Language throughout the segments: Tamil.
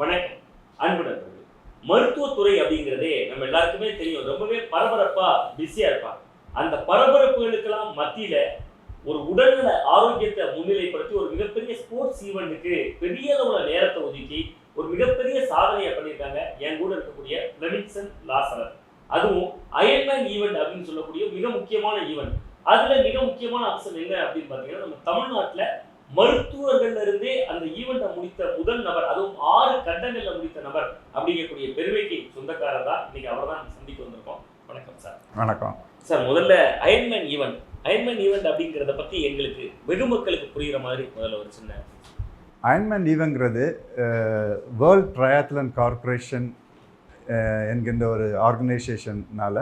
வணக்கம். அன்பு மருத்துவத்துறை அப்படிங்கிறதே நம்ம எல்லாருக்குமே தெரியும். ரொம்பவே பரபரப்பா பிஸியா இருப்பாங்க. அந்த பரபரப்புகளுக்கெல்லாம் மத்தியில ஒரு உடல்நல ஆரோக்கியத்தை முன்னிலைப்படுத்தி ஒரு மிகப்பெரிய ஸ்போர்ட்ஸ் ஈவெண்ட்டுக்கு பெரிய அளவுல நேரத்தை ஒதுக்கி ஒரு மிகப்பெரிய சாதனையை பண்ணியிருக்காங்க என் கூட இருக்கக்கூடிய லெவின்சன் லாசரர். அதுவும் அயன்மேன் ஈவெண்ட் அப்படின்னு சொல்லக்கூடிய மிக முக்கியமான ஈவெண்ட் அதுல மிக முக்கியமான அம்சம் என்ன அப்படின்னு பார்த்தீங்கன்னா நம்ம தமிழ்நாட்டுல மருத்துவர்கள்ல இருந்தே அந்த ஈவெண்ட்டை முடித்த முதல் நபர் அதுவும் ஆறு கண்டங்கள்ல முடித்த நபர் அப்படிங்கக்கூடிய பெருமைக்கு சொந்தக்காரர் தான் இன்னைக்கு அவர் தான் சந்திக்க வந்திருக்கோம். வணக்கம் சார். வணக்கம். சார் முதல்ல அயன்மேன் ஈவெண்ட் அயன்மேன் ஈவெண்ட் அப்படிங்கிறத பத்தி எங்களுக்கு வெகு மக்களுக்கு புரியுற மாதிரி முதல்ல ஒரு சின்ன அயன்மேன் ஈவங்கிறது வேர்ல்ட் ட்ரையாத்லன் கார்ப்பரேஷன் என்கின்ற ஒரு ஆர்கனைசேஷனால்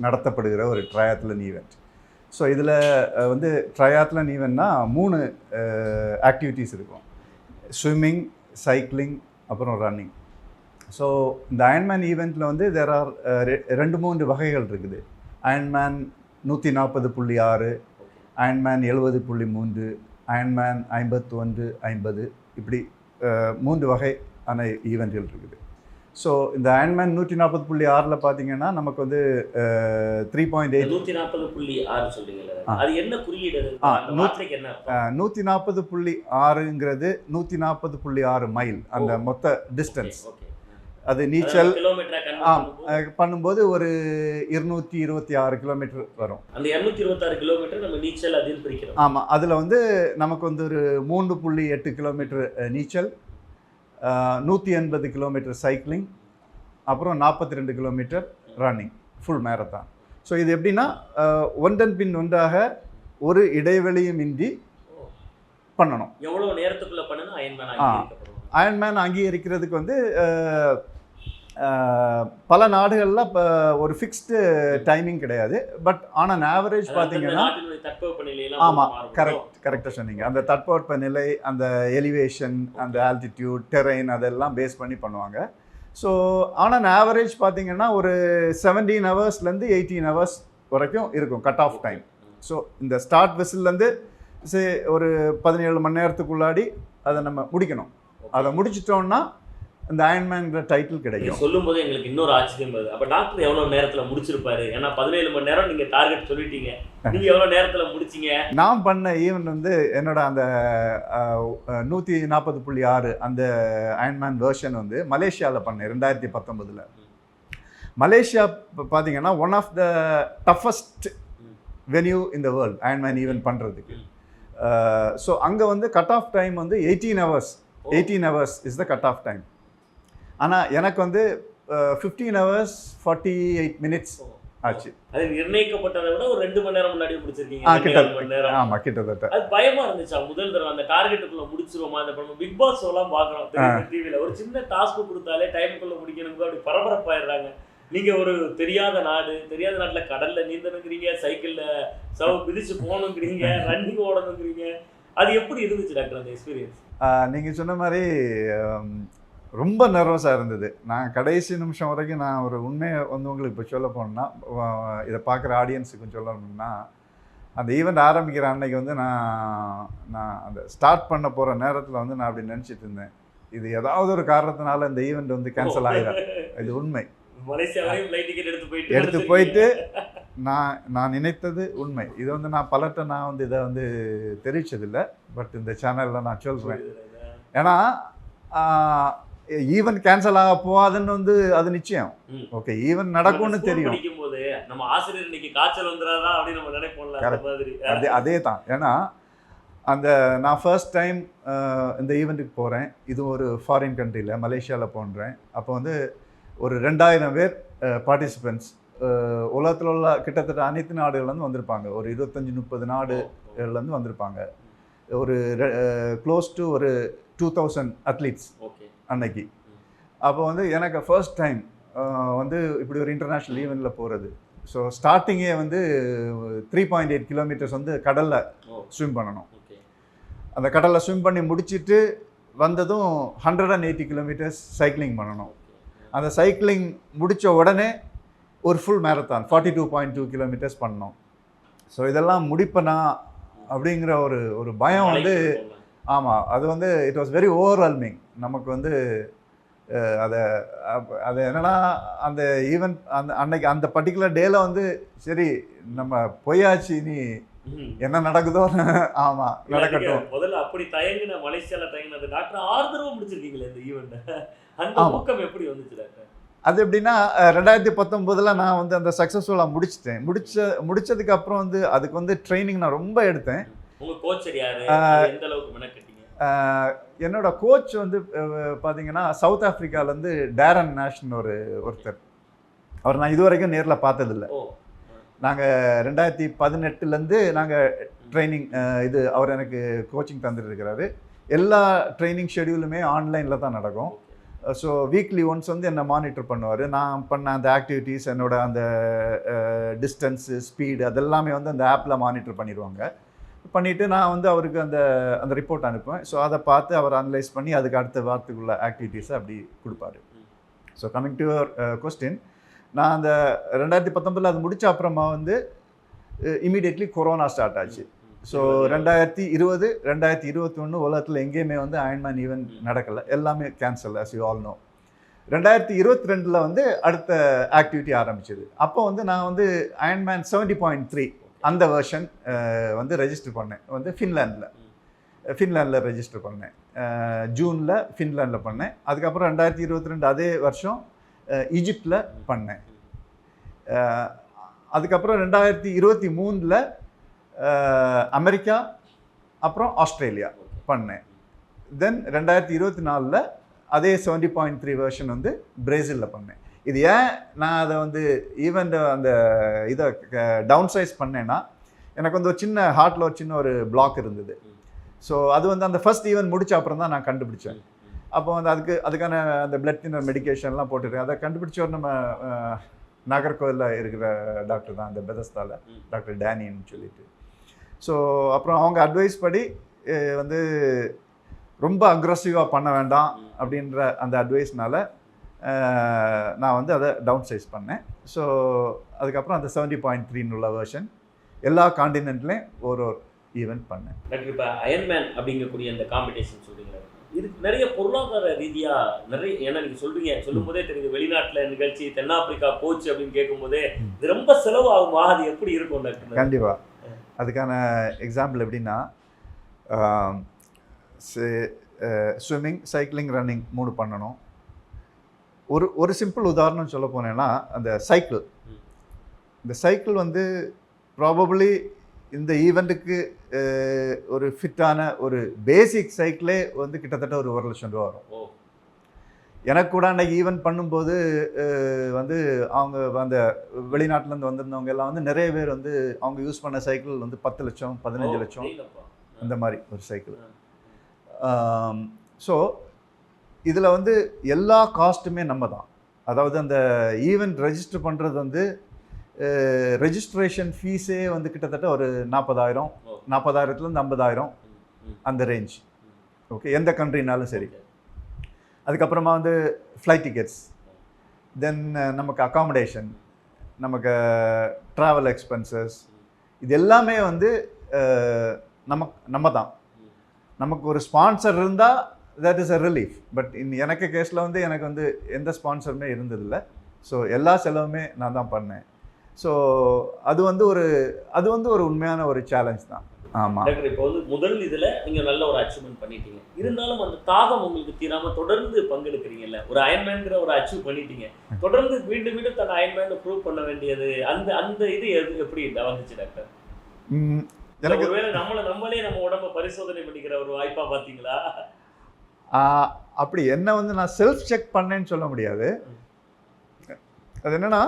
நடத்தப்படுகிற ஒரு ட்ரையாத்லன் ஈவெண்ட் ஸோ இதில் வந்து ட்ரையாத்லன் ஈவன்னா மூணு ஆக்டிவிட்டீஸ் இருக்கும். ஸ்விம்மிங் சைக்கிளிங் அப்புறம் ரன்னிங் ஸோ இந்த அயன்மேன் ஈவெண்ட்டில் வந்து தேர் ஆர் ரெண்டு மூன்று வகைகள் இருக்குது. அயன்மேன் நூற்றி நாற்பது புள்ளி ஆறு அயன்மேன் எழுபது புள்ளி மூன்று அயன்மேன் ஐம்பத்தி ஒன்று ஐம்பது இப்படி மூன்று வகையான ஈவெண்ட்கள் இருக்குது. ஸோ இந்த அயன்மேன் நூற்றி நாற்பது புள்ளி ஆறில் பார்த்தீங்கன்னா நமக்கு வந்து த்ரீ பாயிண்ட் எயிட் நூத்தி நாற்பது புள்ளி ஆறு சொல்றீங்கல்ல ஆ. அது என்ன குறியீடு? ஆ? நூற்றி நாற்பது புள்ளி ஆறுங்கிறது நூற்றி நாற்பது புள்ளி ஆறு மைல் அந்த. மொத்த டிஸ்டன்ஸ். அது நீச்சல் ஆம் பண்ணும்போது ஒரு இருநூற்றி இருபத்தி ஆறு கிலோமீட்டர் வரும் அந்த 226 கிலோமீட்டர் நம்ம நீச்சல் அப்படின்னு பிரிக்கிறோம் ஆமாம் அதில் வந்து நமக்கு வந்து ஒரு மூன்று புள்ளி எட்டு கிலோமீட்டர் நீச்சல் நூற்றி எண்பது கிலோமீட்டர் சைக்கிளிங் அப்புறம் நாற்பத்தி ரெண்டு kilometre running full marathon so இது எப்படின்னா ஒன்றன் பின் ஒன்றாக ஒரு இடைவெளியும் இன்றி. பண்ணணும். எவ்வளவு நேரத்துக்குள்ள பண்ணுனா அயன்மேன் அங்கீகரிக்கிறதுக்கு வந்து பல நாடுகளில் இப்போ ஒரு ஃபிக்ஸ்டு டைமிங் கிடையாது. பட் ஆன் அன் ஆவரேஜ் பார்த்தீங்கன்னா அந்த நாட்டினுடைய தட்பவெப்பநிலையெல்லாம் ஆமா, மாறுபடும். கரெக்ட் கரெக்டாக சொன்னீங்க. அந்த தட்பவெட்ப நிலை அந்த எலிவேஷன் அந்த ஆல்டிடியூட் டெரெயின் அதெல்லாம் பேஸ் பண்ணி பண்ணுவாங்க. ஸோ ஆன் அன் ஆவரேஜ் பார்த்தீங்கன்னா ஒரு செவன்டீன் ஹவர்ஸ்லேருந்து எயிட்டீன் ஹவர்ஸ் வரைக்கும் இருக்கும் கட் ஆஃப் டைம் ஸோ இந்த ஸ்டார்ட் விசில்லேருந்து சே ஒரு பதினேழு மணி நேரத்துக்குள்ளாடி அதை நம்ம முடிக்கணும். அதை முடிச்சிட்டோம்னா இந்த அயன்மேன்கிற டைட்டில் கிடைக்கும். சொல்லும் போது எங்களுக்கு இன்னொரு ஆச்சரியம் வருது. அப்ப டாக்டர் எவ்வளவு நேரத்துல முடிச்சிருப்பாரு? ஏன்னா பதினேழு மணி நேரம் நீங்க டார்கெட் சொல்லிட்டீங்க. நீங்க எவ்வளவு நேரத்துல முடிச்சீங்க? நான் பண்ண ஈவெண்ட் வந்து என்னோட அந்த நூற்றி நாற்பது புள்ளி ஆறு அந்த அயன்மேன் வேர்ஷன் வந்து மலேசியாவில் பண்ணேன் ரெண்டாயிரத்தி பத்தொம்பதில் மலேசியா பார்த்தீங்கன்னா one of the toughest. Venue இந்த வேர்ல்ட் அயன்மேன் ஈவெண்ட் பண்ணுறதுக்கு. ஸோ அங்கே வந்து கட் ஆஃப் டைம் வந்து eighteen hours. Eighteen hours is the cut off time ஆனால் எனக்கு வந்து fifteen hours forty eight minutes ஆச்சு. அது நிர்ணயிக்கப்பட்டதை விட ஒரு ரெண்டு மணி நேரம் முன்னாடி முடிச்சிருக்கீங்க ஆ ரெண்டே கிட்ட கால் மணி நேரம். ஆமாம் கிட்டத்தட்ட. அது பயமா இருந்துச்சா? முதல் தடவை அந்த டார்கெட்டுக்குள்ள முடிச்சிருவோமா? அந்த படம் பிக் பாஸ் எல்லாம் பாக்குறோம் டிவில ஒரு சின்ன டாஸ்க் கொடுத்தாலே டைமுக்குள்ள முடிக்கணும் அப்படி பரபரப்பாயிடுறாங்க. நீங்க ஒரு தெரியாத நாடு தெரியாத நாட்டுல கடல்ல நீந்தணுங்கிறீங்க சைக்கிள்ல சவ மிதிச்சு போகணுங்கிறீங்க ரன்னிங் ஓடணுங்கிறீங்க. அது எப்படி இருந்துச்சு டாக்டர் அந்த எக்ஸ்பீரியன்ஸ் நீங்கள் சொன்ன மாதிரி ரொம்ப நர்வஸாக இருந்தது. நான் கடைசி நிமிஷம் வரைக்கும் நான் ஒரு உண்மையை வந்து உங்களுக்கு இப்போ சொல்ல போனேன்னா இதை பார்க்குற ஆடியன்ஸுக்கும் சொல்லணும்னா அந்த ஈவெண்ட் ஆரம்பிக்கிற அன்னைக்கு வந்து நான் நான் அந்த ஸ்டார்ட் பண்ண போகிற நேரத்தில் வந்து நான் அப்படி நினச்சிட்டு இருந்தேன். இது ஏதாவது ஒரு காரணத்தினால இந்த ஈவெண்ட் வந்து கேன்சல் ஆகிடும் இது உண்மை. எடுத்து போயிட்டு நான் நான் நினைத்தது உண்மை. இது வந்து நான் பலர்கிட்ட நான் வந்து இதை வந்து தெரிவிச்சதில்லை. பட் இந்த சேனலில் நான் சொல்கிறேன் ஏன்னா ஈவன் கேன்சல் ஆக போகாதுன்னு வந்து அது நிச்சயம். ஓகே ஈவன் நடக்கும்னு தெரியும். நம்ம ஆசிரியர் இன்னைக்கு காய்ச்சல் வந்துடாதா அப்படின்னு நம்ம நினைப்போம்ல அதே அதே தான். ஏன்னா அந்த நான் ஃபர்ஸ்ட் டைம் இந்த ஈவெண்ட்டுக்கு போகிறேன் இது ஒரு ஃபாரின் கண்ட்ரியில் மலேசியாவில் போன்றேன். அப்போ வந்து ஒரு ரெண்டாயிரம் பேர் பார்ட்டிசிபெண்ட்ஸ் உலகத்தில் உள்ள கிட்டத்தட்ட அனைத்து நாடுகள்லேருந்து வந்திருப்பாங்க. ஒரு இருபத்தஞ்சி முப்பது நாடுகள்லேருந்து வந்திருப்பாங்க. ஒரு க்ளோஸ் டு ஒரு டூ தௌசண்ட் அத்லீட்ஸ் அன்னைக்கு. அப்போ வந்து எனக்கு ஃபர்ஸ்ட் டைம் வந்து இப்படி ஒரு இன்டர்நேஷ்னல் ஈவெண்ட்டில் போகிறது ஸோ ஸ்டார்டிங்கே வந்து த்ரீ பாயிண்ட் எயிட் கிலோமீட்டர்ஸ் வந்து கடலில் ஸ்விம் பண்ணணும். ஓகே. அந்த கடலில் ஸ்விம் பண்ணி முடிச்சிட்டு வந்ததும் hundred and eighty kilometres cycling பண்ணணும். அந்த சைக்கிளிங் முடித்த உடனே ஒரு full marathon forty two point two kilometres பண்ணோம் ஸோ இதெல்லாம் முடிப்பனா அப்படிங்கிற ஒரு ஒரு பயம் வந்து ஆமாம் அது வந்து இட் வாஸ் வெரி ஓவர்வெல்மிங் நமக்கு வந்து அதை அது என்னன்னா அந்த ஈவெண்ட் அந்த அன்னைக்கு அந்த பர்டிகுலர் டேல வந்து சரி நம்ம போயாச்சு நீ. என்ன நடக்குதோ ஆமா நடக்கட்டும். முதல்ல அப்படி தயங்குன மலேசியால தயங்குனது டாக்டர் ஆறு தடவை முடிச்சிருக்கீங்களே இந்த ஈவெண்ட் அந்த. ஊக்கம் எப்படி வந்துச்சு டாக்டர்? அது எப்படின்னா ரெண்டாயிரத்தி பத்தொம்போதில் நான் வந்து அந்த சக்ஸஸ்ஃபுல்லாக முடிச்சிட்டேன். முடிச்ச முடிச்சதுக்கு அப்புறம் வந்து அதுக்கு வந்து ட்ரைனிங் நான் ரொம்ப எடுத்தேன். என்னோட கோச் வந்து பார்த்தீங்கன்னா சவுத் ஆஃப்ரிக்காலேருந்து டேரன் நேஷ்னு ஒரு ஒருத்தர். அவர் நான் இது வரைக்கும் நேரில் பார்த்ததில்ல. நாங்கள் ரெண்டாயிரத்தி பதினெட்டுலேருந்து நாங்கள் ட்ரைனிங் இது அவர் எனக்கு கோச்சிங் தந்துட்டு இருக்கிறாரு எல்லா ட்ரைனிங் ஷெடியூலுமே ஆன்லைனில் தான் நடக்கும். ஸோ வீக்லி ஒன்ஸ் வந்து என்னை மானிட்டர் பண்ணுவார். நான் பண்ண அந்த ஆக்டிவிட்டீஸ் என்னோட அந்த டிஸ்டன்ஸு ஸ்பீடு அதெல்லாமே வந்து அந்த ஆப்பில் மானிட்டர் பண்ணிடுவாங்க. பண்ணிவிட்டு நான் வந்து அவருக்கு அந்த அந்த ரிப்போர்ட் அனுப்புவேன். ஸோ அதை பார்த்து அவர் அனலைஸ் பண்ணி அதுக்கு அடுத்த வாரத்துக்குள்ள ஆக்டிவிட்டீஸை அப்படி கொடுப்பாரு. So coming to your question நான் அந்த ரெண்டாயிரத்தி பத்தொம்பதில் அது முடித்த அப்புறமா வந்து இமீடியட்லி கொரோனா ஸ்டார்ட் ஆச்சு. ஸோ ரெண்டாயிரத்தி இருபது ரெண்டாயிரத்தி இருபத்தி ஒன்று உலகத்தில் எங்கேயுமே வந்து அயன்மேன் ஈவென்ட் நடக்கலை. எல்லாமே cancel as you all know ரெண்டாயிரத்தி இருபத்தி ரெண்டில் வந்து அடுத்த ஆக்டிவிட்டி ஆரம்பிச்சது. அப்போ வந்து நான் வந்து அயன்மேன் செவன்டி பாயிண்ட் த்ரீ அந்த வெர்ஷன் வந்து ரெஜிஸ்டர் பண்ணேன். வந்து ஃபின்லேண்டில் ஃபின்லேண்டில் ரெஜிஸ்டர் பண்ணேன். ஜூனில் ஃபின்லேண்டில் பண்ணேன். அதுக்கப்புறம் ரெண்டாயிரத்தி இருபத்தி ரெண்டு அதே வருஷம் ஈஜிப்டில் பண்ணேன். அதுக்கப்புறம் ரெண்டாயிரத்தி இருபத்தி மூணில் அமெரிக்கா அப்புறம் ஆஸ்திரேலியா பண்ணேன். தென் ரெண்டாயிரத்தி இருபத்தி நாலில் அதே செவன்டி பாயிண்ட் த்ரீ வெர்ஷன் வந்து பிரேசிலில் பண்ணேன். இது ஏன் நான் அதை வந்து ஈவெண்ட் அந்த இதை டவுன் சைஸ் பண்ணேன்னா எனக்கு வந்து ஒரு சின்ன ஹார்ட்டில் ஒரு சின்ன ஒரு பிளாக் இருந்தது. ஸோ அது வந்து அந்த ஃபர்ஸ்ட் ஈவெண்ட் முடிச்ச அப்புறம் தான் நான் கண்டுபிடிச்சேன். அப்போ வந்து அதுக்கு அதுக்கான அந்த பிளட் தின்னர் மெடிகேஷன்லாம் போட்டுருக்கேன் அதை கண்டுபிடிச்சவர் நம்ம அஹ், நாகர்கோவிலில் இருக்கிற டாக்டர் தான் அந்த பெதஸ்தால டாக்டர் டேனின்னு சொல்லிட்டு. ஸோ அப்புறம் அவங்க அட்வைஸ் படி வந்து ரொம்ப அக்ரஸிவாக பண்ண வேண்டாம் அப்படின்ற அந்த அட்வைஸ்னால நான் வந்து அதை டவுன் சைஸ் பண்ணேன். ஸோ அதுக்கப்புறம் அந்த செவன்டி பாயிண்ட் த்ரீன்னு உள்ள வெர்ஷன் எல்லா காண்டினென்ட்லேயும் ஒரு ஒரு ஈவெண்ட் பண்ணேன். டாக்டர் இப்போ அயன்மேன் அப்படிங்கக்கூடிய அந்த காம்படிஷன் சொல்றீங்க. இதுக்கு நிறைய பொருளாதார ரீதியா நிறைய ஏன்னா நீங்க சொல்றீங்க சொல்லும் போதே தெரியுது வெளிநாட்டுல நிகழ்ச்சி தென்னாப்பிரிக்கா கோச் அப்படின்னு கேட்கும்போதே இது ரொம்ப செலவு ஆகுமா அது எப்படி இருக்கும் டாக்டர்? கண்டிப்பாக அதுக்கான எக்ஸாம்பிள் எப்படின்னா ஸ்விம்மிங் சைக்கிளிங் ரன்னிங் மூணு பண்ணணும். ஒரு ஒரு சிம்பிள் உதாரணம் சொல்ல போனேன்னா அந்த சைக்கிள். இந்த சைக்கிள் வந்து ப்ராபப்ளி இந்த ஈவெண்ட்டுக்கு ஒரு ஃபிட்டான ஒரு பேசிக் சைக்கிளே வந்து கிட்டத்தட்ட ஒரு ஒரு லட்சம் ரூபா வரும் எனக்கு கூட அன்னைக்கு ஈவெண்ட் பண்ணும்போது வந்து அவங்க அந்த வெளிநாட்டிலேருந்து வந்திருந்தவங்க எல்லாம் வந்து நிறைய பேர் வந்து அவங்க யூஸ் பண்ண சைக்கிள் வந்து பத்து லட்சம் பதினஞ்சு லட்சம். அந்த மாதிரி ஒரு சைக்கிள். ஸோ இதில் வந்து எல்லா காஸ்ட்டுமே நம்ம தான் அதாவது அந்த ஈவெண்ட் ரெஜிஸ்டர் பண்ணுறது வந்து ரெஜிஸ்ட்ரேஷன் ஃபீஸே வந்து கிட்டத்தட்ட ஒரு நாற்பதாயிரம் நாற்பதாயிரத்துலேருந்து ஐம்பதாயிரம் அந்த ரேஞ்ச் ஓகே எந்த கண்ட்ரினாலும் சரி. அதுக்கப்புறமா வந்து ஃப்ளைட் டிக்கெட்ஸ் தென் நமக்கு அக்காமடேஷன் நமக்கு ட்ராவல் எக்ஸ்பென்சஸ் இது எல்லாமே வந்து நமக்கு நம்ம தான் நமக்கு ஒரு ஸ்பான்சர் இருந்தால் that is a relief but in எனக்கு கேஸில் வந்து எனக்கு வந்து எந்த ஸ்பான்சருமே இருந்ததில்லை. ஸோ எல்லா செலவுமே நான் தான் பண்ணேன். ஸோ அது வந்து ஒரு அது வந்து ஒரு உண்மையான ஒரு சேலஞ்ச் தான். ஆமாம் டாக்டர் இப்போ வந்து முதல் இதுல நீங்க நல்ல ஒரு அச்சீவ்மெண்ட் பண்ணிட்டீங்க. இருந்தாலும் அந்த தாகம் உங்களுக்கு தீராம தொடர்ந்து பங்கெடுக்கிறீங்கல்ல. ஒரு அயன்மேன்ங்கிற ஒரு அச்சீவ் பண்ணிட்டீங்க. தொடர்ந்து மீண்டும் மீண்டும் தன் அயன்மேன் ப்ரூவ் பண்ண வேண்டியது அந்த அந்த இது எது- எப்படி வந்துச்சு டாக்டர்? எனக்கு ஒருவேளை நம்மள நம்மளே நம்ம உடம்ப பரிசோதனை பண்ணிக்கிற ஒரு வாய்ப்பா பாத்தீங்களா? ஆ, அப்படி என்ன வந்து நான் செல்ஃப் செக் பண்ணேன்னு சொல்ல முடியாது. அது என்னன்னா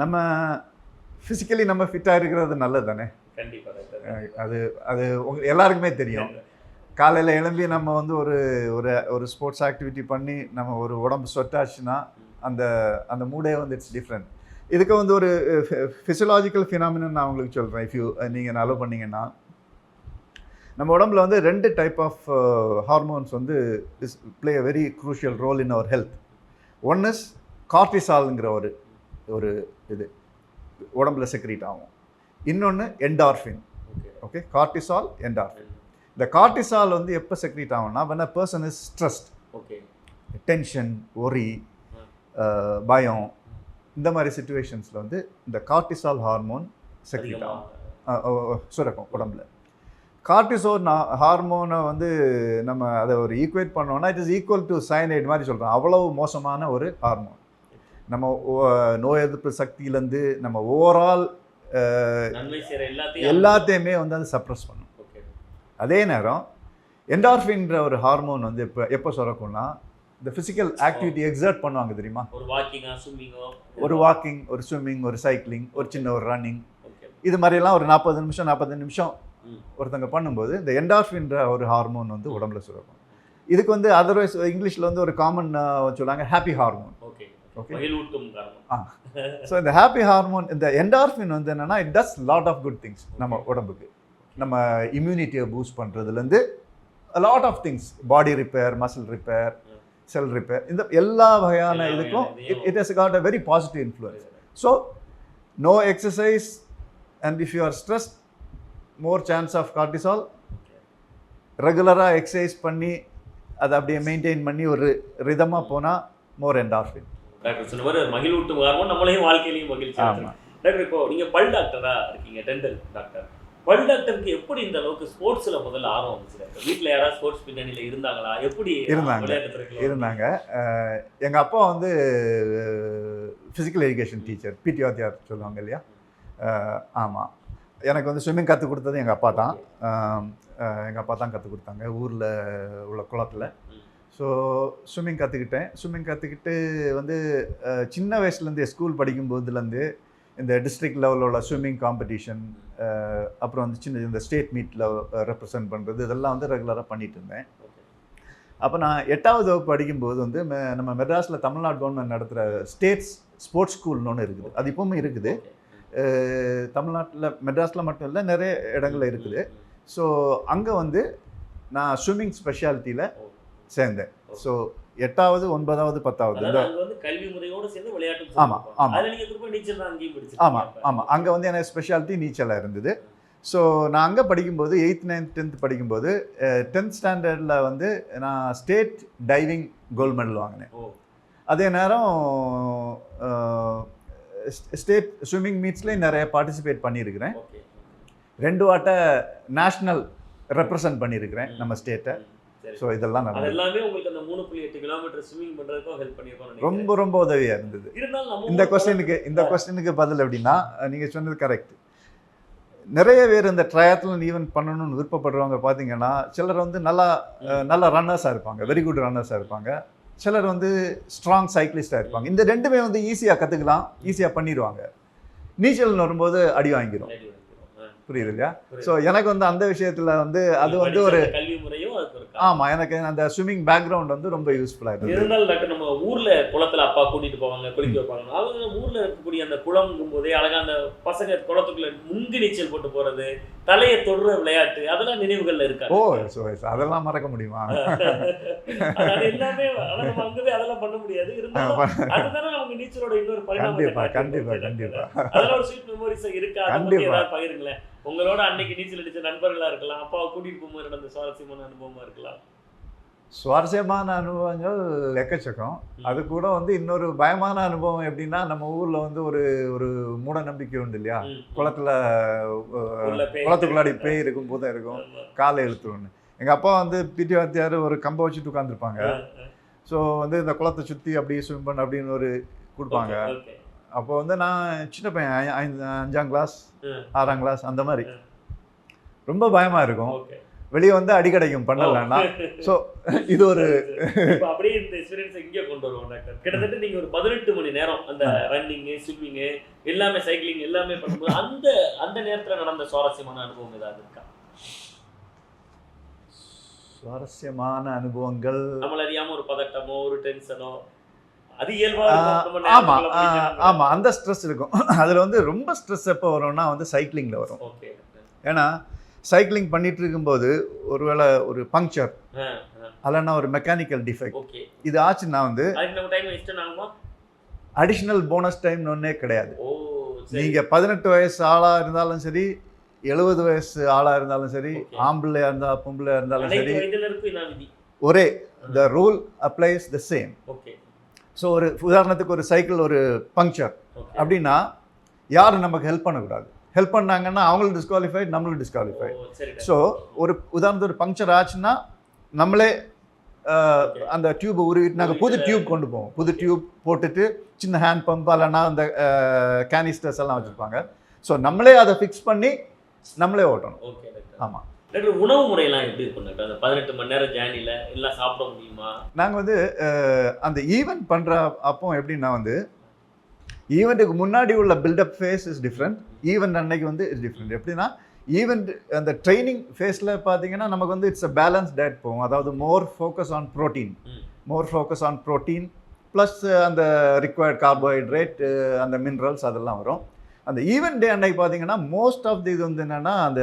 நம்ம ஃபிசிக்கலி நம்ம ஃபிட்டாக இருக்கிறது நல்லது தானே அது அது உங்க எல்லாருக்குமே தெரியும். காலையில் எழும்பி நம்ம வந்து ஒரு ஒரு ஒரு ஸ்போர்ட்ஸ் ஆக்டிவிட்டி பண்ணி நம்ம ஒரு உடம்பு சொட்டாச்சுன்னா அந்த அந்த மூடே வந்து இட்ஸ் டிஃப்ரெண்ட் இதுக்கு வந்து ஒரு ஃபிசியலாஜிக்கல் ஃபினாமினன் நான் உங்களுக்கு சொல்கிறேன் இஃப் யூ நீங்கள் அலோவ் பண்ணீங்கன்னா நம்ம உடம்புல வந்து ரெண்டு டைப் ஆஃப் ஹார்மோன்ஸ் வந்து is play a very crucial role in our health one is கார்டிசால்ங்கிற ஒரு ஒரு இது. உடம்புல செக்ரீட் ஆகும். இன்னொன்று endorphin okay okay cortisol endorphin இந்த கார்டிசால் வந்து எப்போ செக்ரீட் ஆகும்னா when a person is stressed. Okay tension worry பயம். இந்த மாதிரி சுச்சுவேஷன்ஸில் வந்து இந்த கார்டிசால் ஹார்மோன் செக்ரிட் ஆகும். சுரக்கும் உடம்புல. கார்டிசோல் ஹார்மோனை வந்து நம்ம அதை ஒரு ஈக்குவேட் பண்ணோம்னா it is equal to cyanide மாதிரி சொல்கிறோம் அவ்வளவு மோசமான ஒரு ஹார்மோன். நம்ம நோய் எதிர்ப்பு சக்தியிலேருந்து நம்ம ஓவரால் எல்லாத்தையும் வந்து அது சப்ரஸ் பண்ணும். அதே நேரம் என்டார்ஃபின்ற ஒரு ஹார்மோன் வந்து எப்போ எப்போ சுரக்கும்னா இந்த ஃபிசிக்கல் ஆக்டிவிட்டி எக்ஸர்ட் பண்ணுவாங்க தெரியுமா? ஒரு வாக்கிங்கா ஸ்விம்மிங்கோ ஒரு வாக்கிங் ஒரு ஸ்விம்மிங் ஒரு சைக்கிளிங் ஒரு சின்ன ஒரு ரன்னிங் இது மாதிரியெல்லாம் ஒரு நாற்பது நிமிஷம் நாற்பது நிமிஷம். ஒருத்தங்க பண்ணும்போது இந்த என்டார்ஃபின்ற ஒரு ஹார்மோன் வந்து உடம்புல சுரக்கும். இதுக்கு வந்து அதர்வைஸ் இங்கிலீஷில் வந்து ஒரு காமன் சொல்லுவாங்க happy hormone okay okay so இந்த ஹாப்பி ஹார்மோன் இந்த என்டார்ஃபின் வந்து என்னன்னா it does lot of good things நம்ம உடம்புக்கு. நம்ம இம்யூனிட்டியை boost பண்ணுறதுலேருந்து lot of things body repair muscle repair cell repair இந்த எல்லா வகையான இதுக்கும் it has got a very positive influence so no exercise and if you are stress more chance of cortisol ரெகுலராக எக்ஸசைஸ் பண்ணி அதை அப்படியே மெயின்டைன் பண்ணி ஒரு ரிதமாக போனால் மோர் என்டார்ஃபின் டாக்டர் சொன்ன மாதிரி அது மகிழ்வூட்டும் காரணம் நம்மளையும் வாழ்க்கையிலையும் மகிழ்ச்சி ஆமாம் டாக்டர் இப்போ நீங்க பல் டாக்டரா இருக்கீங்க டென்டல் டாக்டர் பல் டாக்டருக்கு எப்படி இந்த அளவுக்கு ஸ்போர்ட்ஸ்ல முதல்ல ஆர்வம் வந்துச்சு டாக்டர் வீட்ல யாராவது ஸ்போர்ட்ஸ் பின்னணியில இருந்தாங்களா? எப்படி இருந்தாங்க. இருந்தாங்க. எங்கள் அப்பா வந்து ஃபிசிக்கல் எஜுகேஷன் டீச்சர் பிடி வாத்தியார் சொல்லுவாங்க இல்லையா? ஆமாம் எனக்கு வந்து ஸ்விம்மிங் கற்றுக் கொடுத்தது எங்கள் அப்பா தான். எங்கள் அப்பா தான் கற்றுக் கொடுத்தாங்க ஊரில் உள்ள குளத்தில். ஸோ ஸ்விம்மிங் கற்றுக்கிட்டேன் ஸ்விம்மிங் கற்றுக்கிட்டு வந்து சின்ன வயசுலேருந்து ஸ்கூல் படிக்கும்போதுலேருந்து இந்த டிஸ்ட்ரிக்ட் லெவலில் உள்ள ஸ்விம்மிங் காம்படிஷன் அப்புறம் வந்து சின்ன இந்த ஸ்டேட் மீட்டில் ரெப்ரசன்ட் பண்ணுறது இதெல்லாம் வந்து ரெகுலராக பண்ணிட்டு இருந்தேன். அப்போ நான் எட்டாவது வகுப்பு படிக்கும்போது வந்து நம்ம மெட்ராஸில் தமிழ்நாடு கவர்மெண்ட் நடத்துகிற ஸ்டேட்ஸ் ஸ்போர்ட்ஸ் ஸ்கூல்னு ஒன்று இருக்குது. அது இப்போவும் இருக்குது. தமிழ்நாட்டில் மெட்ராஸில் மட்டும் இல்லை நிறைய இடங்கள்ல இருக்குது. ஸோ அங்கே வந்து நான் ஸ்விம்மிங் ஸ்பெஷாலிட்டியில். சேர்ந்தேன். ஸோ எட்டாவது ஒன்பதாவது பத்தாவது அதாவது இந்த அங்க வந்து கல்வி முறையோட சேர்ந்து விளையாட்டு ஆமா, ஆமா. அதுல நீங்க திரும்ப நீச்சல் தான் அங்கேயும் படிச்சு ஆமாம் ஆமாம் அங்கே வந்து எனக்கு ஸ்பெஷாலிட்டி நீச்சலாக இருந்தது. ஸோ நான் அங்கே படிக்கும்போது எயித் நைன்த் டென்த் படிக்கும்போது டென்த் ஸ்டாண்டர்டில் வந்து நான் ஸ்டேட் டைவிங் கோல்டு மெடல் வாங்கினேன். அதே நேரம் ஸ்டேட் ஸ்விம்மிங் மீட்ஸ்லேயும் நிறைய பார்ட்டிசிபேட் பண்ணியிருக்கிறேன். ரெண்டு வாட்ட நேஷ்னல் ரெப்ரசன்ட் பண்ணியிருக்கிறேன் நம்ம ஸ்டேட்டை ஸோ இதெல்லாம் நடந்தது. எல்லாமே உங்களுக்கு அந்த மூணு புள்ளி எட்டு கிலோமீட்டர் ஸ்விமிங் பண்றதுக்கும் ஹெல்ப் பண்ணிருக்கோம் ரொம்ப ரொம்ப உதவியாக இருந்தது. இந்த கொஸ்டினுக்கு இந்த கொஸ்டினுக்கு பதில் எப்படின்னா நீங்கள் சொன்னது கரெக்ட் நிறைய பேர் இந்த ட்ரையாத்லன் ஈவென்ட் பண்ணணும்னு விருப்பப்படுறவங்க பார்த்தீங்கன்னா சிலர் வந்து நல்லா நல்ல ரன்னர்ஸாக இருப்பாங்க. வெரி குட் ரன்னர்ஸாக இருப்பாங்க. சிலர் வந்து ஸ்ட்ராங் சைக்கிளிஸ்டாக இருப்பாங்க இந்த ரெண்டுமே வந்து ஈஸியாக கற்றுக்கலாம் ஈஸியாக பண்ணிடுவாங்க நீச்சல்னு வரும்போது அடி வாங்கிடும். புரியுது இல்லையா. ஸோ எனக்கு வந்து அந்த விஷயத்தில் வந்து அது வந்து ஒரு. ஆமாம் எனக்கு அந்த ஸ்விம்மிங் பேக்ரவுண்ட் வந்து ரொம்ப யூஸ்ஃபுல்லாக இருந்தது நம்ம ஊர்ல குளத்துல அப்பா கூட்டிட்டு போவாங்க குளிக்க வைப்பாங்க. அவங்க ஊர்ல இருக்கக்கூடிய அந்த குளம்ங்கும் போதே அழகா அந்த பசங்க குளத்துக்குள்ள முங்கு நீச்சல் போட்டு போறது தலையை தொடுற விளையாட்டு அதெல்லாம் நினைவுகள்ல இருக்கா? ஓ அதெல்லாம் மறக்க முடியுமா? எல்லாமே ஆனா நம்ம அதெல்லாம் பண்ண முடியாது. இருந்தாலும் அதுதானே நமக்கு நீச்சலோட இன்னொரு பரிணாமத்தை கண்டிப்பா காட்டுது. கண்டிப்பா கண்டிப்பா. அதெல்லாம் ஒரு ஸ்வீட் மெமரிஸ் இருக்கா? அதை பத்தி கண்டிப்பா. ஏதாவது பகிருங்களேன். உங்களோட அன்னைக்கு நீச்சல் அடிச்ச நண்பர்களா இருக்கலாம் அப்பாவை கூட்டிட்டு போகும்போது நடந்த சுவாரஸ்யமான அனுபவமா இருக்கலாம். சுவாரஸ்யமான அனுபவங்கள் எக்கச்சக்கம். அது கூட வந்து இன்னொரு பயமான அனுபவம் எப்படின்னா நம்ம ஊர்ல வந்து ஒரு ஒரு மூட நம்பிக்கை உண்டு இல்லையா. குளத்துல. குளத்துக்குள்ளாடி பேய் இருக்கும் பூதம் இருக்கும். காலை இழுத்துருன்னு எங்க அப்பா வந்து பிடி வாத்தியார் ஒரு கம்பை வச்சுட்டு உட்காந்துருப்பாங்க ஸோ வந்து இந்த குளத்தை சுத்தி அப்படியே ஸ்விம் பண்ண அப்படின்னு ஒரு கொடுப்பாங்க. அப்போ வந்து நான் சின்ன பையன் அஞ்சாம் கிளாஸ். ஆறாம் கிளாஸ் அந்த மாதிரி. ரொம்ப பயமா இருக்கும். வெளியே வந்து அடி கிடைக்கும் பண்ணலன்னா ஸோ இது ஒரு அப்படியே இந்த எக்ஸ்பீரியன்ஸ் இங்கே கொண்டு வருவோம் டாக்டர் கிட்டத்தட்ட நீங்க ஒரு பதினெட்டு மணி நேரம் அந்த ரன்னிங் ஸ்விம்மிங் எல்லாமே சைக்கிளிங் எல்லாமே பண்ணும்போது அந்த அந்த நேரத்துல நடந்த சுவாரஸ்யமான அனுபவம் ஏதாவது இருக்கா? சுவாரஸ்யமான அனுபவங்கள். நம்மள அறியாம ஒரு பதட்டமோ ஒரு டென்ஷனோ அது இயல்பா ஆ, இருக்கும். நம்ம ஆமா நேரத்துக்குள்ள ஆ, முடிஞ்சிடும். ஆமா அந்த ஸ்ட்ரெஸ் இருக்கும். அதுல வந்து ரொம்ப ஸ்ட்ரெஸ் எப்போ வரும்னா வந்து சைக்கிளிங்ல வரும். ஓகே ஏன்னா சைக்கிளிங் பண்ணிட்டு இருக்கும்போது ஒருவேளை ஒரு பங்க்சர். அல்லனா ஒரு மெக்கானிக்கல் டிஃபெக்ட் இது ஆச்சுன்னா வந்து அடிஷ்னல் போனஸ் டைம்னு ஒன்றே கிடையாது. ஓ சரி. நீங்க பதினெட்டு வயசு ஆளா இருந்தாலும் சரி எழுபது வயசு ஆளா இருந்தாலும் சரி Okay. ஆம்பளையா இருந்தா பொம்பளையா இருந்தாலும் சரி ஒரே the rule applies the same so ஒரு உதாரணத்துக்கு ஒரு சைக்கிள் ஒரு பங்க்சர் அப்படின்னா யாரும் நமக்கு ஹெல்ப் பண்ணக்கூடாது. ஹெல்ப் பண்ணாங்கன்னா அவங்களும் டிஸ்குவாலிஃபைட் நம்மளும் டிஸ்குவாலிஃபைட் ஸோ ஒரு உதாரணத்துக்கு ஒரு பங்க்சர் ஆச்சுன்னா நம்மளே. அந்த டியூப் உருவிட்டு நாங்கள் புது டியூப் கொண்டு போவோம். புது டியூப் போட்டுட்டு சின்ன ஹேண்ட் பம்ப் இல்லைன்னா அந்த கேனிஸ்டர்ஸ் எல்லாம் வச்சுருப்பாங்க. ஸோ நம்மளே அதை ஃபிக்ஸ் பண்ணி நம்மளே ஓட்டணும். ஆமாம் உணவு முறையெல்லாம் எப்படி டாக்டர் அந்த பதினெட்டு மணி நேரம் ஜேர்னில எல்லாம் சாப்பிட முடியுமா? நாங்கள் வந்து அந்த ஈவெண்ட் பண்ணுற அப்போ எப்படின்னா வந்து ஈவெண்ட்டுக்கு முன்னாடி உள்ள build up phase is different event அன்னைக்கு வந்து இஸ் டிஃப்ரெண்ட் எப்படின்னா ஈவெண்ட் அந்த ட்ரைனிங் ஃபேஸில் பார்த்தீங்கன்னா நமக்கு வந்து இட்ஸ் அ பேலன்ஸ் டயட் போகும். அதாவது more focus on protein. More focus on protein plus அந்த ரிக்வயர்ட் கார்போஹைட்ரேட் அந்த மினரல்ஸ் அதெல்லாம் வரும். அந்த ஈவெண்ட் டே அன்னைக்கு பார்த்தீங்கன்னா மோஸ்ட் ஆஃப் தி இது வந்து என்னென்னா அந்த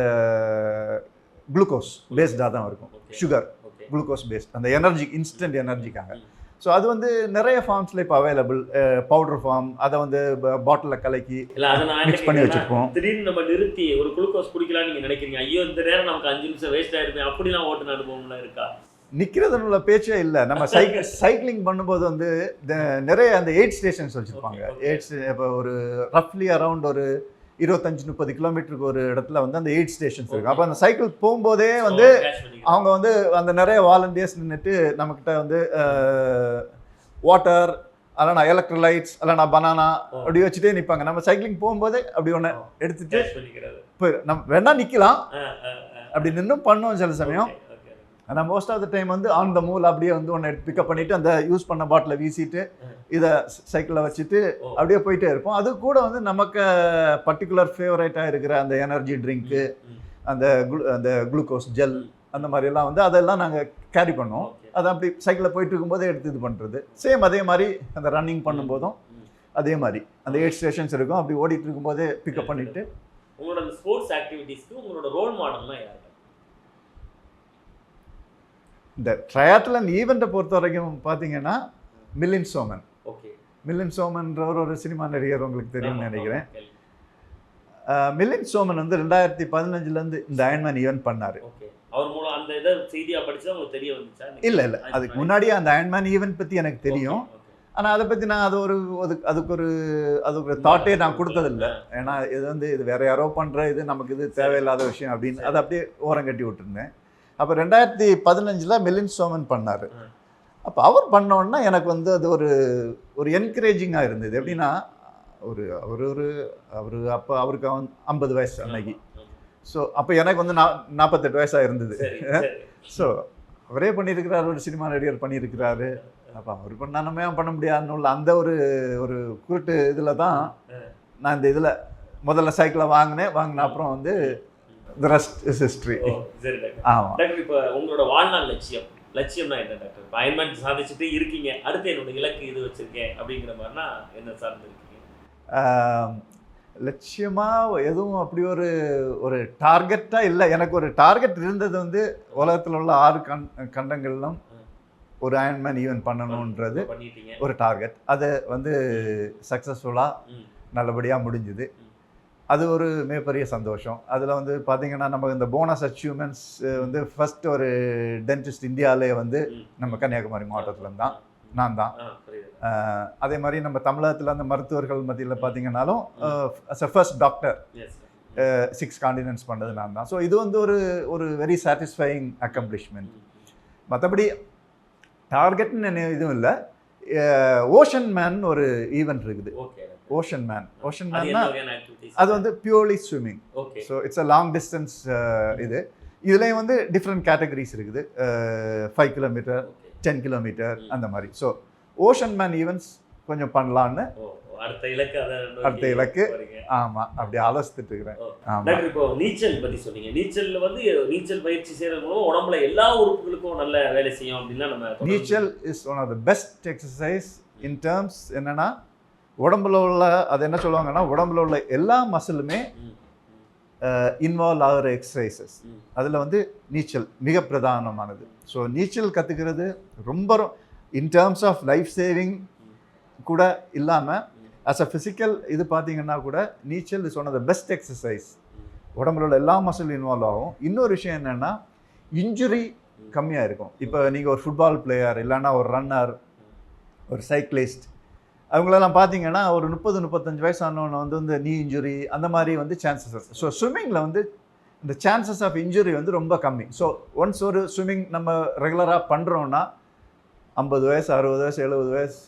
குளுக்கோஸ் பேஸ்டாக தான் இருக்கும். சுகர் குளுக்கோஸ் பேஸ்ட் அந்த எனர்ஜி இன்ஸ்டன்ட் எனர்ஜிக்காக. ஸோ அது வந்து நிறைய ஃபார்ம்ஸில் இப்போ அவைலபிள் பவுடர் ஃபார்ம் அதை வந்து பாட்டிலில் கலக்கி இல்ல அதை என்ன பண்ணி வச்சிருப்போம். திடீர்னு நம்ம நிறுத்தி ஒரு குளுக்கோஸ் குடிக்கலாம்னு நீங்க நினைக்கிறீங்க ஐயோ இந்த நேரம் நமக்கு அஞ்சு நிமிஷம் வேஸ்ட் ஆயிருமே அப்படிலாம் ஓட்டுன அனுபவம்லாம் இருக்கா நிற்கிறதுல பேச்சே இல்லை நம்ம சைக்கிள் சைக்கிளிங் பண்ணும்போது வந்து நிறைய அந்த எயிட் ஸ்டேஷன்ஸ் வச்சுருப்பாங்க. எயிட் இப்போ ஒரு ரஃப்லி அரவுண்ட் ஒரு இருபத்தஞ்சு முப்பது கிலோமீட்டருக்கு ஒரு இடத்துல வந்து அந்த எயிட் ஸ்டேஷன்ஸ் இருக்கும் அப்போ அந்த சைக்கிள் போகும்போதே வந்து. அவங்க வந்து அந்த நிறைய வாலண்டியர்ஸ் நின்றுட்டு நம்மக்கிட்ட வந்து வாட்டர் இல்லைனா எலக்ட்ரோலைட்ஸ் இல்லைனா பனானா. அப்படி வச்சுட்டே நிற்பாங்க நம்ம சைக்கிளிங் போகும்போதே அப்படி ஒன்று ஓ. எடுத்துட்டு. இப்போ நம்ம வேணா நிற்கலாம். அப்படி நின்றும் பண்ணோம் சில சமயம் ஆனால் மோஸ்ட் ஆஃப் த டைம் வந்து ஆன் த மூல் அப்படியே வந்து ஒன்று பிக்கப் பண்ணிட்டு அந்த யூஸ் பண்ண பாட்டிலை வீசிட்டு. இதை சைக்கிளில் வச்சுட்டு. அப்படியே போயிட்டே இருப்போம் அது கூட வந்து நமக்கு பர்டிகுலர் ஃபேவரேட்டாக இருக்கிற அந்த எனர்ஜி ட்ரிங்க்கு அந்த குளு அந்த குளுக்கோஸ் ஜெல். அந்த மாதிரியெல்லாம் வந்து அதெல்லாம் நாங்கள் கேரி பண்ணோம். அதை அப்படி சைக்கிளில் போயிட்டு இருக்கும்போதே எடுத்து இது பண்ணுறது சேம் அதே மாதிரி அந்த ரன்னிங் பண்ணும்போதும். அதே மாதிரி அந்த எயிட் ஸ்டேஷன்ஸ் இருக்கும் அப்படி ஓடிட்டு இருக்கும்போதே பிக்கப் பண்ணிட்டு உங்களோட ஸ்போர்ட்ஸ் ஆக்டிவிட்டீஸ்க்கு உங்களோட ரோல் மாடல்லாம் யாரு இந்த ட்ரையாத்லன் ஈவெண்ட்டை பொறுத்த வரைக்கும் பார்த்தீங்கன்னா மில்லின் சோமன் ஓகே மில்லின் சோமன்றவர் ஒரு சினிமா நடிகர் உங்களுக்கு தெரியும்னு நினைக்கிறேன். மில்லின் சோமன் வந்து ரெண்டாயிரத்தி பதினஞ்சுலேருந்து இந்த அயன்மேன் ஈவெண்ட் பண்ணார். அவர் மூலம் அந்த இதை செய்தியா படிச்சா உங்களுக்கு தெரிய வந்துச்சா? இல்லை இல்லை. அதுக்கு முன்னாடியே அந்த அயன்மேன் ஈவெண்ட் பற்றி எனக்கு தெரியும். ஆனால் அதை பற்றி நான் அது ஒரு அதுக்கு அதுக்கு ஒரு அதுக்கு ஒரு தாட்டே நான் கொடுத்ததில்ல. ஏன்னா இது வந்து இது வேற யாரோ பண்ணுற இது நமக்கு இது தேவையில்லாத விஷயம் அப்படின்னு அதை அப்படியே ஓரம் கட்டி விட்டுருந்தேன். அப்போ ரெண்டாயிரத்தி பதினஞ்சில் மில்லின் சோமன் பண்ணார். அப்போ அவர் பண்ணோன்னா எனக்கு வந்து அது ஒரு ஒரு என்கரேஜிங்காக இருந்தது. எப்படின்னா ஒரு அவர் ஒரு அவர் அப்போ அவருக்கு அவன் ஐம்பது வயசு அன்னைக்கு. ஸோ அப்போ எனக்கு வந்து நா நாற்பத்தெட்டு வயசாக இருந்தது. ஸோ அவரே பண்ணியிருக்கிறார் ஒரு சினிமா நடிகர் பண்ணியிருக்கிறாரு. அப்போ அவர் பண்ணா நம்ம ஏன் பண்ண முடியாதுன்னு உள்ள அந்த ஒரு ஒரு குருட்டு இதில் தான் நான் இந்த இதில் முதல்ல சைக்கிளை வாங்கினேன். வாங்கின அப்புறம் வந்து த ரெஸ்ட் இஸ் ஹிஸ்ட்ரி சரி டாக்டர் ஆமாம் டாக்டர் இப்போ உங்களோட வாழ்நாள் லட்சியம் லட்சியம்னா என்ன டாக்டர் இப்போ அயன்மெண்ட் சாதிச்சுட்டு இருக்கீங்க அடுத்து என்னோட இலக்கு இது வச்சிருக்கேன் அப்படிங்கிற மாதிரினா என்ன சார்ந்து இருக்கீங்க லட்சியமாக எதுவும் அப்படி ஒரு ஒரு டார்கெட்டாக இல்லை. எனக்கு ஒரு டார்கெட் இருந்தது வந்து உலகத்தில் உள்ள ஆறு கண் கண்டங்களிலும் ஒரு அயன்மேன் ஈவென்ட் பண்ணணுன்றது ஒரு டார்கெட் அது வந்து சக்ஸஸ்ஃபுல்லாக நல்லபடியாக முடிஞ்சுது. அது ஒரு மிகப்பெரிய சந்தோஷம். அதில் வந்து பார்த்தீங்கன்னா நம்ம இந்த போனஸ் அச்சீவ்மெண்ட்ஸ் வந்து ஃபர்ஸ்ட் ஒரு டென்டிஸ்ட் இந்தியாவிலே வந்து. நம்ம கன்னியாகுமரி மாவட்டத்தில் தான். நான் தான். அதே மாதிரி நம்ம தமிழகத்தில் அந்த மருத்துவர்கள் மத்தியில் பார்த்தீங்கன்னாலும் as a first doctor. Six continents பண்ணது நான் தான். ஸோ இது வந்து ஒரு ஒரு வெரி சாட்டிஸ்ஃபைங் அக்கம்ப்ளிஷ்மெண்ட் மற்றபடி டார்கெட்னு என்ன இதுவும் இல்லை. ஓஷன் மேன் ஒரு ஈவெண்ட் இருக்குது. ஓஷன் மேன் ஓஷன் மேன்னா? அது வந்து purely swimming Okay, so it's a long distance இது. இதுலேயும் வந்து டிஃப்ரெண்ட் கேட்டகரிஸ் இருக்குது. Five kilometre. Ten kilometre. அந்த மாதிரி. ஸோ ஓஷன் மேன் ஈவெண்ட்ஸ் கொஞ்சம் பண்ணலான்னு அடுத்த இலக்கு அடுத்த இலக்கு. ஆமாம் அப்படி ஆலோசித்துட்டு இருக்கிறேன். டாக்டர் இப்போ நீச்சல் பத்தி சொன்னீங்க. நீச்சல்ல வந்து நீச்சல் பயிற்சி செய்யறது மூலம் உடம்புல எல்லா உறுப்புகளுக்கும் நல்ல வேலை செய்யும் அப்படின்லாம் நம்ம நீச்சல் is one of the best exercise in terms என்னன்னா உடம்புல உள்ள அது என்ன சொல்லுவாங்கன்னா உடம்புல உள்ள எல்லா மசிலுமே இன்வால்வ் ஆகிற எக்ஸசைசஸ் அதில் வந்து நீச்சல் மிக பிரதானமானது. ஸோ நீச்சல் கற்றுக்கிறது ரொம்ப in terms of life saving கூட இல்லாமல் அஸ் அ ஃபிசிக்கல் இது பார்த்தீங்கன்னா கூட நீச்சல் is one of the best exercise உடம்புல உள்ள எல்லா மசிலும் இன்வால்வ் ஆகும். இன்னொரு விஷயம் என்னென்னா இன்ஜுரி கம்மியாக இருக்கும். இப்போ நீங்கள் ஒரு ஃபுட்பால் பிளேயர் இல்லைன்னா ஒரு ரன்னர் ஒரு சைக்கிளிஸ்ட் அவங்களெல்லாம் பார்த்தீங்கன்னா ஒரு முப்பது முப்பத்தஞ்சு வயசானவன வந்து இந்த நீ இன்ஜுரி அந்த மாதிரி வந்து சான்சஸ் ஸோ ஸ்விம்மிங்கில் வந்து இந்த சான்சஸ் ஆஃப் இன்ஜுரி வந்து ரொம்ப கம்மி. ஸோ ஒன்ஸ் ஒரு ஸ்விம்மிங் நம்ம ரெகுலராக பண்ணுறோன்னா ஐம்பது வயசு அறுபது வயசு எழுபது வயசு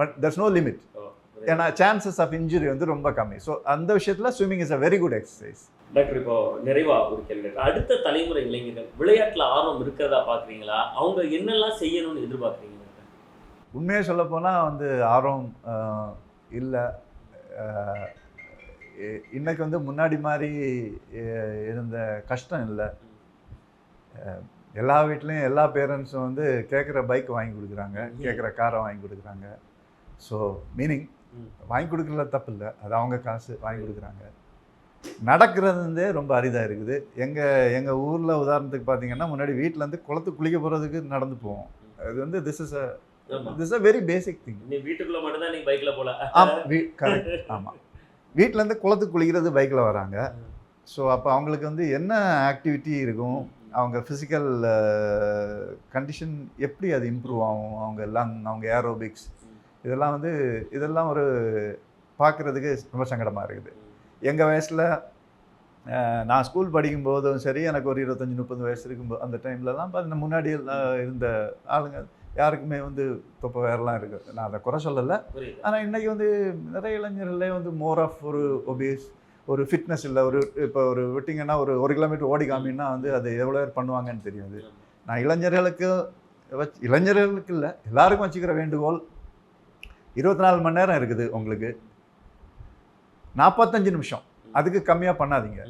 பட் தர்ஸ் நோ லிமிட் ஏன்னா சான்சஸ் ஆஃப் இன்ஜுரி வந்து ரொம்ப கம்மி. ஸோ அந்த விஷயத்தில் swimming is a very good exercise doctor இப்போ நிறைவா ஒரு கேள்வி. அடுத்த தலைமுறை இளைஞர்கள் விளையாட்டுல ஆர்வம் இருக்கிறதா பாக்குறீங்களா அவங்க என்னெல்லாம் செய்யணும்னு எதிர்பார்க்குறீங்க? உண்மையாக சொல்லப்போனால் வந்து ஆர்வம் இல்லை. இன்னைக்கு வந்து முன்னாடி மாதிரி இருந்த கஷ்டம் இல்லை. எல்லா வீட்லேயும் எல்லா பேரண்ட்ஸும் வந்து கேட்குற பைக் வாங்கி கொடுக்குறாங்க. கேட்குற காரை வாங்கி கொடுக்குறாங்க. So meaning. வாங்கி கொடுக்கல தப்பு இல்லை. அது அவங்க காசு வாங்கி கொடுக்குறாங்க. நடக்கிறது வந்து ரொம்ப அரிதாக இருக்குது. எங்கள் எங்கள் ஊரில் உதாரணத்துக்கு பார்த்தீங்கன்னா முன்னாடி வீட்டிலேருந்து குளத்துக்கு குளிக்க போகிறதுக்கு நடந்து போவோம். அது வந்து this is a. This a very basic thing நீ வீட்டுக்குள்ள மட்டும்தான் நீங்க பைக்ல போல. ஆமாம் வீ கரெக்ட் ஆமாம் வீட்டிலேருந்து குளத்துக்கு குளிக்கிறது பைக்கில் வராங்க. ஸோ அப்போ அவங்களுக்கு வந்து என்ன ஆக்டிவிட்டி இருக்கும்? அவங்க ஃபிசிக்கல் கண்டிஷன் எப்படி அது இம்ப்ரூவ் ஆகும்? அவங்க லங் அவங்க ஏரோபிக்ஸ் இதெல்லாம் வந்து இதெல்லாம் ஒரு பார்க்குறதுக்கு ரொம்ப சங்கடமாக இருக்குது. எங்கள் வயசில் நான் ஸ்கூல் படிக்கும்போதும் சரி எனக்கு ஒரு இருபத்தஞ்சி முப்பது வயசு இருக்கும்போது அந்த டைம்லலாம் பார்த்தீங்கன்னா முன்னாடி எல்லாம் இருந்த ஆளுங்க. யாருக்குமே வந்து தொப்பை வேறலாம் இருக்குது நான் அதை குறை சொல்லலை. ஆனால் இன்றைக்கி வந்து நிறைய இளைஞர்களே வந்து மோர் ஆஃப் ஒரு ஒபேஸ் ஒரு ஃபிட்னஸ் இல்லை ஒரு இப்போ ஒரு விட்டிங்கன்னா ஒரு ஒரு கிலோமீட்டர் ஓடி காமின்னா வந்து அது எவ்வளோ பேர் பண்ணுவாங்கன்னு தெரியாது. நான் இளைஞர்களுக்கு வச்சு இளைஞர்களுக்கு இல்லை எல்லாருக்கும் வச்சுக்கிற வேண்டுகோள் இருபத்தி நாலு மணி நேரம் இருக்குது உங்களுக்கு. நாற்பத்தஞ்சு நிமிஷம். அதுக்கு கம்மியாக பண்ணாதீங்க.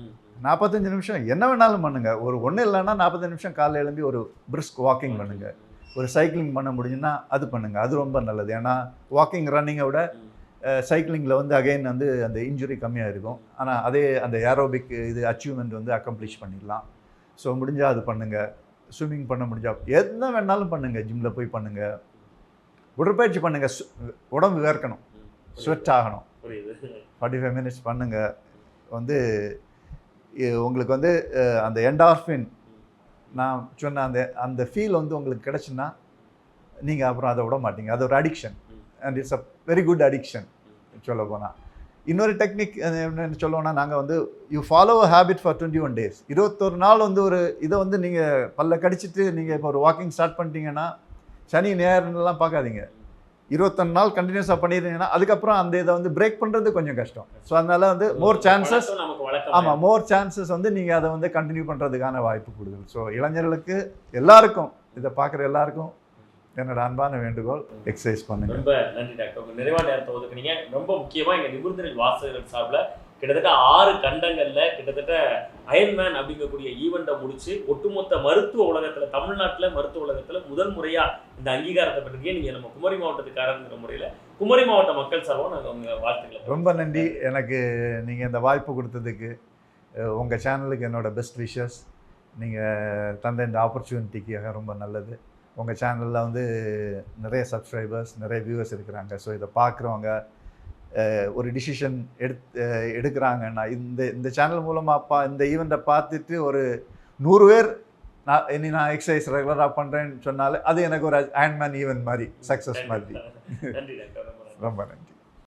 நாற்பத்தஞ்சு நிமிஷம் என்ன வேணாலும் பண்ணுங்க. ஒரு ஒன்றும் இல்லைன்னா நாற்பத்தஞ்சு நிமிஷம் காலைல எழும்பி ஒரு பிரிஸ்க் வாக்கிங் பண்ணுங்க. ஒரு சைக்கிளிங் பண்ண முடிஞ்சுன்னா அது பண்ணுங்க. அது ரொம்ப நல்லது. ஏன்னா வாக்கிங் ரன்னிங்கை விட. சைக்கிளிங்கில் வந்து அகைன் வந்து அந்த இன்ஜுரி கம்மியாக இருக்கும். ஆனால் அதே அந்த ஏரோபிக் இது அச்சீவ்மெண்ட் வந்து அக்கம்ப்ளிஷ் பண்ணிடலாம். ஸோ முடிஞ்சால் அது பண்ணுங்கள் ஸ்விம்மிங் பண்ண முடிஞ்சா என்ன வேணாலும் பண்ணுங்கள் ஜிம்மில் போய் பண்ணுங்கள் உடற்பயிற்சி பண்ணுங்கள் உடம்பு வேர்க்கணும். ஸ்வெட் ஆகணும். ஃபார்ட்டி ஃபைவ் மினிட்ஸ் பண்ணுங்கள் வந்து உங்களுக்கு வந்து அந்த என்டார்ஃபின் நான் சொன்ன அந்த அந்த ஃபீல் வந்து உங்களுக்கு கிடச்சுன்னா நீங்கள் அப்புறம் அதை விட மாட்டீங்க. அது ஒரு addiction. And it's a very good addiction சொல்ல போனால் இன்னொரு டெக்னிக் என்னன்னு சொல்லுவோம்னா நாங்கள் வந்து you follow a habit for twenty one days இருபத்தொரு நாள் வந்து ஒரு இதை வந்து நீங்கள் பல்ல கடிச்சிட்டு நீங்கள் இப்போ ஒரு வாக்கிங் ஸ்டார்ட் பண்ணிட்டீங்கன்னா சனி ஞாயிறுலாம் பார்க்காதீங்க. இருபத்தொன்று நாள் கண்டினியூஸாக பண்ணியிருந்தீங்கன்னா அதுக்கப்புறம் அந்த இதை வந்து பிரேக் பண்ணுறது கொஞ்சம் கஷ்டம். ஸோ அதனால வந்து மோர் சான்சஸ் ஆமாம் மோர் சான்சஸ் வந்து நீங்கள் அதை வந்து கண்டினியூ பண்ணுறதுக்கான வாய்ப்பு கூடுதல் ஸோ இளைஞர்களுக்கு எல்லாருக்கும் இதை பார்க்குற எல்லாருக்கும் என்னோட அன்பான வேண்டுகோள் எக்ஸசைஸ் பண்ணுங்க. ரொம்ப நன்றி டாக்டர். உங்க நிறைவான நேரத்தை ஒதுக்குனீங்க. ரொம்ப முக்கியமா எங்க நிபுணரில் வாசகர்கள் சார்பில் கிட்டத்தட்ட ஆறு கண்டங்கள்ல கிட்டத்தட்ட அயன்மேன் அப்படிங்கக்கூடிய ஈவெண்ட்டை முடிச்சு ஒட்டுமொத்த மருத்துவ உலகத்துல தமிழ்நாட்டுல மருத்துவ உலகத்துல முதல் முறையா இந்த அங்கீகாரத்தை பெற்றிருக்கீங்க. நீங்க நம்ம குமரி மாவட்டத்துக்காரங்கிற முறையில குமரி மாவட்ட மக்கள் சார்பாக நாங்க உங்க வாழ்த்துக்களை ரொம்ப நன்றி. எனக்கு நீங்கள் இந்த வாய்ப்பு கொடுத்ததுக்கு உங்கள் சேனலுக்கு என்னோட பெஸ்ட் விஷஸ் நீங்கள் தந்த இந்த ஆப்பர்ச்சுனிட்டிக்காக ரொம்ப நல்லது. உங்கள் சேனலில் வந்து நிறைய சப்ஸ்கிரைபர்ஸ் நிறைய வியூவர்ஸ் இருக்கிறாங்க. ஸோ இதை பார்க்குறவங்க ஒரு டிசிஷன் எடுத்து எடுக்கிறாங்கன்னா இந்த இந்த சேனல் மூலமாக பா இந்த ஈவெண்ட்டை பார்த்துட்டு ஒரு நூறு பேர் நான் இனி நான் எக்ஸசைஸ் ரெகுலராக பண்ணுறேன்னு சொன்னாலே அது எனக்கு ஒரு அயன்மேன் ஈவெண்ட் மாதிரி சக்ஸஸ் மாதிரி. ரொம்ப நன்றி.